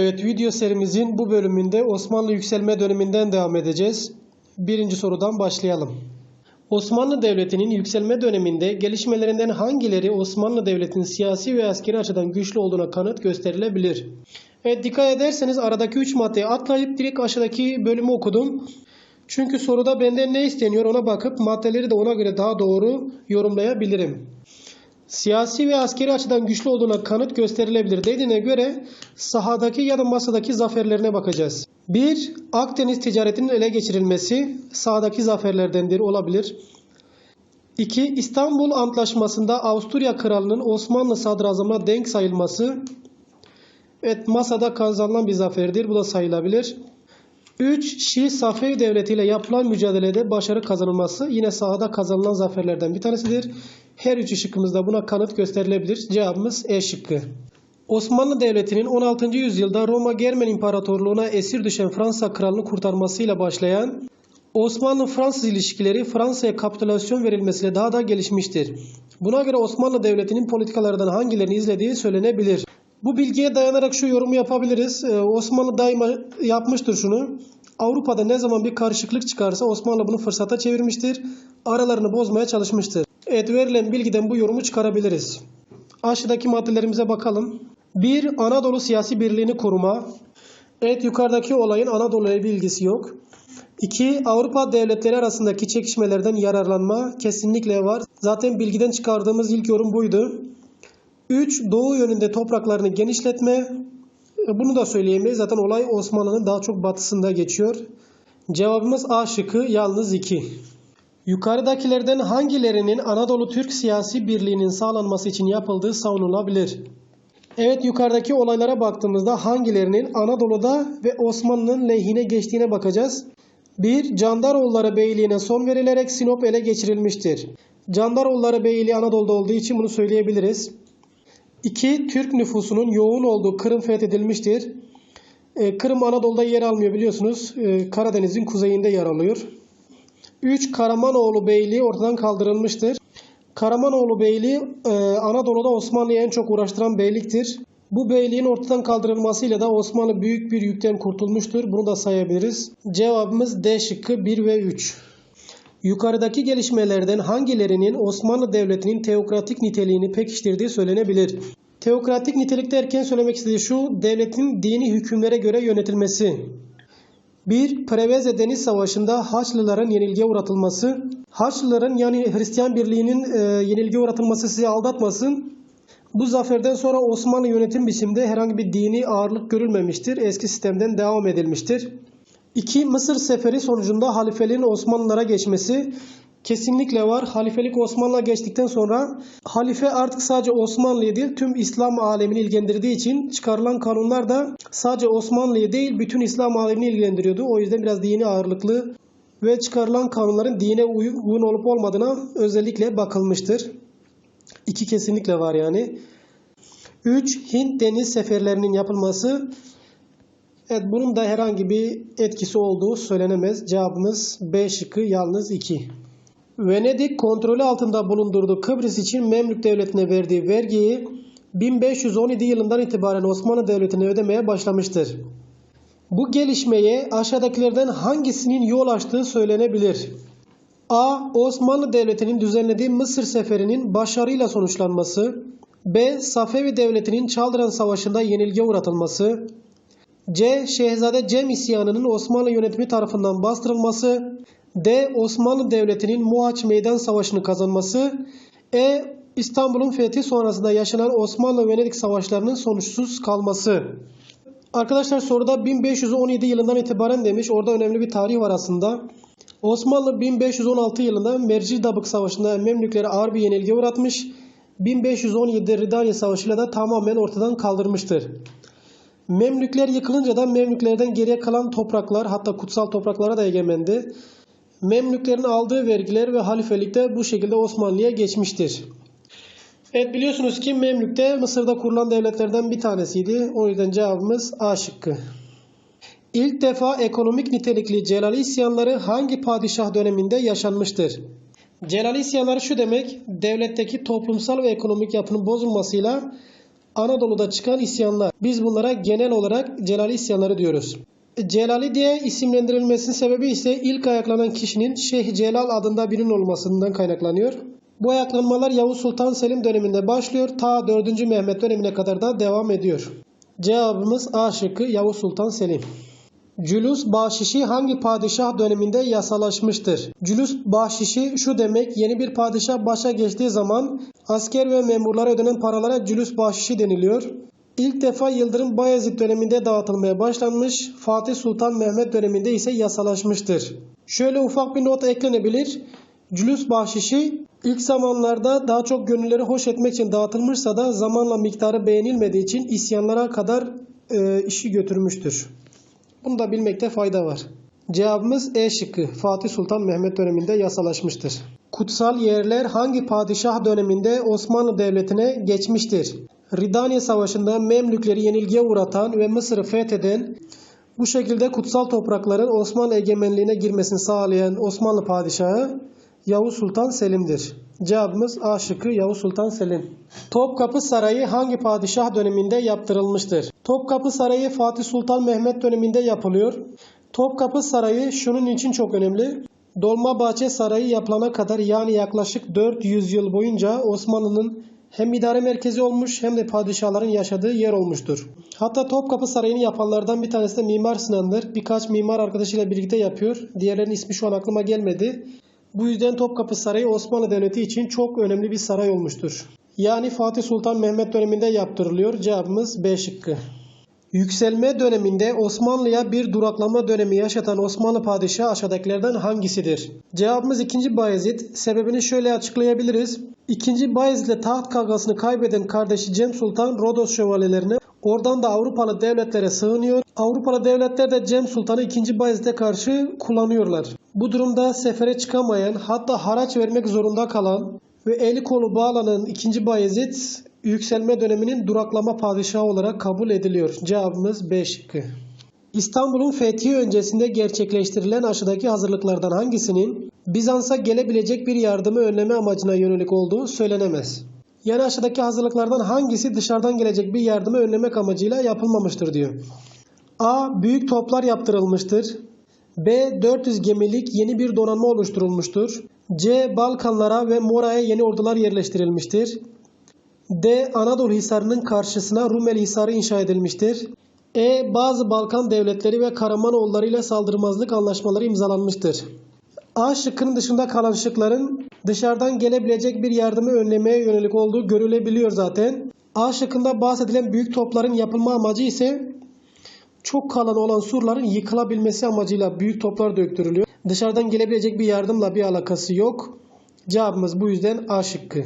Evet video serimizin bu bölümünde Osmanlı yükselme döneminden devam edeceğiz. Birinci sorudan başlayalım. Osmanlı Devleti'nin yükselme döneminde gelişmelerinden hangileri Osmanlı Devleti'nin siyasi ve askeri açıdan güçlü olduğuna kanıt gösterilebilir? Evet dikkat ederseniz aradaki 3 maddeyi atlayıp direkt aşağıdaki bölümü okudum. Çünkü soruda benden ne isteniyor ona bakıp maddeleri de ona göre daha doğru yorumlayabilirim. Siyasi ve askeri açıdan güçlü olduğuna kanıt gösterilebilir dediğine göre sahadaki ya da masadaki zaferlerine bakacağız. 1. Akdeniz ticaretinin ele geçirilmesi sahadaki zaferlerdendir olabilir. 2. İstanbul Antlaşması'nda Avusturya Kralı'nın Osmanlı sadrazamına denk sayılması evet masada kazanılan bir zaferdir. Bu da sayılabilir. 3. Şii Safevi Devleti ile yapılan mücadelede başarı kazanılması yine sahada kazanılan zaferlerden bir tanesidir. Her üç şıkkımızda buna kanıt gösterilebilir. Cevabımız E şıkkı. Osmanlı Devleti'nin 16. yüzyılda Roma Germen İmparatorluğu'na esir düşen Fransa kralını kurtarmasıyla başlayan Osmanlı-Fransız ilişkileri Fransa'ya kapitülasyon verilmesiyle daha da gelişmiştir. Buna göre Osmanlı Devleti'nin politikalardan hangilerini izlediği söylenebilir. Bu bilgiye dayanarak şu yorumu yapabiliriz. Ee, Osmanlı daima yapmıştır şunu. Avrupa'da ne zaman bir karışıklık çıkarsa Osmanlı bunu fırsata çevirmiştir. Aralarını bozmaya çalışmıştır. Evet verilen bilgiden bu yorumu çıkarabiliriz. Aşağıdaki maddelerimize bakalım. 1. Anadolu siyasi birliğini koruma. Evet yukarıdaki olayın Anadolu ile bir ilgisi yok. 2. Avrupa devletleri arasındaki çekişmelerden yararlanma kesinlikle var. Zaten bilgiden çıkardığımız ilk yorum buydu. 3. Doğu yönünde topraklarını genişletme. E, Bunu da söyleyemeyiz. Zaten olay Osmanlı'nın daha çok batısında geçiyor. Cevabımız A şıkkı yalnız 2. Yukarıdakilerden hangilerinin Anadolu Türk siyasi birliğinin sağlanması için yapıldığı savunulabilir? Evet yukarıdaki olaylara baktığımızda hangilerinin Anadolu'da ve Osmanlı'nın lehine geçtiğine bakacağız. 1. Candaroğulları Beyliği'ne son verilerek Sinop ele geçirilmiştir. Candaroğulları Beyliği Anadolu'da olduğu için bunu söyleyebiliriz. 2. Türk nüfusunun yoğun olduğu Kırım fethedilmiştir. Ee, Kırım Anadolu'da yer almıyor biliyorsunuz. Ee, Karadeniz'in kuzeyinde yer alıyor. 3. Karamanoğlu Beyliği ortadan kaldırılmıştır. Karamanoğlu Beyliği e, Anadolu'da Osmanlı'yı en çok uğraştıran beyliktir. Bu beyliğin ortadan kaldırılmasıyla da Osmanlı büyük bir yükten kurtulmuştur. Bunu da sayabiliriz. Cevabımız D şıkkı 1 ve 3. Yukarıdaki gelişmelerden hangilerinin Osmanlı Devleti'nin teokratik niteliğini pekiştirdiği söylenebilir? Teokratik nitelik derken söylemek istediği şu, devletin dini hükümlere göre yönetilmesi. 1. Preveze Deniz Savaşı'nda Haçlıların yenilgiye uğratılması. Haçlıların yani Hristiyan birliğinin e, yenilgiye uğratılması sizi aldatmasın. Bu zaferden sonra Osmanlı yönetim biçiminde herhangi bir dini ağırlık görülmemiştir. Eski sistemden devam edilmiştir. 2. Mısır seferi sonucunda halifeliğin Osmanlılara geçmesi kesinlikle var. Halifelik Osmanlı'ya geçtikten sonra halife artık sadece Osmanlı'yı değil tüm İslam alemini ilgilendirdiği için çıkarılan kanunlar da sadece Osmanlı'yı değil bütün İslam alemini ilgilendiriyordu. O yüzden biraz dini ağırlıklı ve çıkarılan kanunların dine uygun olup olmadığına özellikle bakılmıştır. İki kesinlikle var yani. 3. Hint deniz seferlerinin yapılması Evet bunun da herhangi bir etkisi olduğu söylenemez. Cevabımız B şıkkı yalnız 2. Venedik kontrolü altında bulundurduğu Kıbrıs için Memlük Devleti'ne verdiği vergiyi 1517 yılından itibaren Osmanlı Devleti'ne ödemeye başlamıştır. Bu gelişmeye aşağıdakilerden hangisinin yol açtığı söylenebilir? A. Osmanlı Devleti'nin düzenlediği Mısır seferinin başarıyla sonuçlanması. B. Safevi Devleti'nin Çaldıran Savaşı'nda yenilgiye uğratılması. C. Şehzade Cem isyanının Osmanlı yönetimi tarafından bastırılması. D. Osmanlı Devleti'nin Muhaç Meydan Savaşı'nı kazanması. E. İstanbul'un fethi sonrasında yaşanan Osmanlı-Venedik savaşlarının sonuçsuz kalması. Arkadaşlar soruda 1517 yılından itibaren demiş. Orada önemli bir tarih var aslında. Osmanlı 1516 yılında Mercidabık Savaşı'nda Memlükleri ağır bir yenilgiye uğratmış. 1517 Ridaniye Savaşı'yla da tamamen ortadan kaldırmıştır. Memlükler yıkılınca da Memlüklerden geriye kalan topraklar hatta kutsal topraklara da egemendi. Memlüklerin aldığı vergiler ve halifelik de bu şekilde Osmanlı'ya geçmiştir. Evet biliyorsunuz ki Memlük de Mısır'da kurulan devletlerden bir tanesiydi. O yüzden cevabımız A şıkkı. İlk defa ekonomik nitelikli Celali isyanları hangi padişah döneminde yaşanmıştır? Celali isyanları şu demek, devletteki toplumsal ve ekonomik yapının bozulmasıyla Anadolu'da çıkan isyanlar. Biz bunlara genel olarak Celali isyanları diyoruz. Celali diye isimlendirilmesinin sebebi ise ilk ayaklanan kişinin Şeyh Celal adında birinin olmasından kaynaklanıyor. Bu ayaklanmalar Yavuz Sultan Selim döneminde başlıyor. Ta 4. Mehmet dönemine kadar da devam ediyor. Cevabımız A şıkkı Yavuz Sultan Selim. Cülus bahşişi hangi padişah döneminde yasalaşmıştır? Cülus bahşişi şu demek yeni bir padişah başa geçtiği zaman asker ve memurlara ödenen paralara cülus bahşişi deniliyor. İlk defa Yıldırım Bayezid döneminde dağıtılmaya başlanmış, Fatih Sultan Mehmet döneminde ise yasalaşmıştır. Şöyle ufak bir not eklenebilir. Cülüs bahşişi ilk zamanlarda daha çok gönülleri hoş etmek için dağıtılmışsa da zamanla miktarı beğenilmediği için isyanlara kadar e, işi götürmüştür. Bunu da bilmekte fayda var. Cevabımız E şıkkı. Fatih Sultan Mehmet döneminde yasalaşmıştır. Kutsal yerler hangi padişah döneminde Osmanlı Devleti'ne geçmiştir? Ridaniye Savaşı'nda Memlükleri yenilgiye uğratan ve Mısır'ı fetheden bu şekilde kutsal toprakların Osmanlı egemenliğine girmesini sağlayan Osmanlı padişahı Yavuz Sultan Selim'dir. Cevabımız A şıkkı Yavuz Sultan Selim. Topkapı Sarayı hangi padişah döneminde yaptırılmıştır? Topkapı Sarayı Fatih Sultan Mehmet döneminde yapılıyor. Topkapı Sarayı şunun için çok önemli. Dolmabahçe Sarayı yapılana kadar yani yaklaşık 400 yıl boyunca Osmanlı'nın hem idare merkezi olmuş hem de padişahların yaşadığı yer olmuştur. Hatta Topkapı Sarayı'nı yapanlardan bir tanesi de Mimar Sinan'dır. Birkaç mimar arkadaşıyla birlikte yapıyor. Diğerlerinin ismi şu an aklıma gelmedi. Bu yüzden Topkapı Sarayı Osmanlı Devleti için çok önemli bir saray olmuştur. Yani Fatih Sultan Mehmet döneminde yaptırılıyor. Cevabımız B şıkkı. Yükselme döneminde Osmanlı'ya bir duraklama dönemi yaşatan Osmanlı padişahı aşağıdakilerden hangisidir? Cevabımız 2. Bayezid. Sebebini şöyle açıklayabiliriz. 2. Bayezid taht kavgasını kaybeden kardeşi Cem Sultan Rodos şövalyelerine oradan da Avrupalı devletlere sığınıyor. Avrupalı devletler de Cem Sultan'ı 2. Bayezid'e karşı kullanıyorlar. Bu durumda sefere çıkamayan hatta haraç vermek zorunda kalan ve eli kolu bağlanan 2. Bayezid yükselme döneminin duraklama padişahı olarak kabul ediliyor. Cevabımız B şıkkı. İstanbul'un fethi öncesinde gerçekleştirilen aşıdaki hazırlıklardan hangisinin Bizans'a gelebilecek bir yardımı önleme amacına yönelik olduğu söylenemez. Yani aşağıdaki hazırlıklardan hangisi dışarıdan gelecek bir yardımı önlemek amacıyla yapılmamıştır diyor. A. Büyük toplar yaptırılmıştır. B. 400 gemilik yeni bir donanma oluşturulmuştur. C. Balkanlara ve Mora'ya yeni ordular yerleştirilmiştir. D. Anadolu Hisarı'nın karşısına Rumeli Hisarı inşa edilmiştir. E. Bazı Balkan devletleri ve Karamanoğulları ile saldırmazlık anlaşmaları imzalanmıştır. A şıkkının dışında kalan şıkların dışarıdan gelebilecek bir yardımı önlemeye yönelik olduğu görülebiliyor zaten. A şıkkında bahsedilen büyük topların yapılma amacı ise çok kalan olan surların yıkılabilmesi amacıyla büyük toplar döktürülüyor. Dışarıdan gelebilecek bir yardımla bir alakası yok. Cevabımız bu yüzden A şıkkı.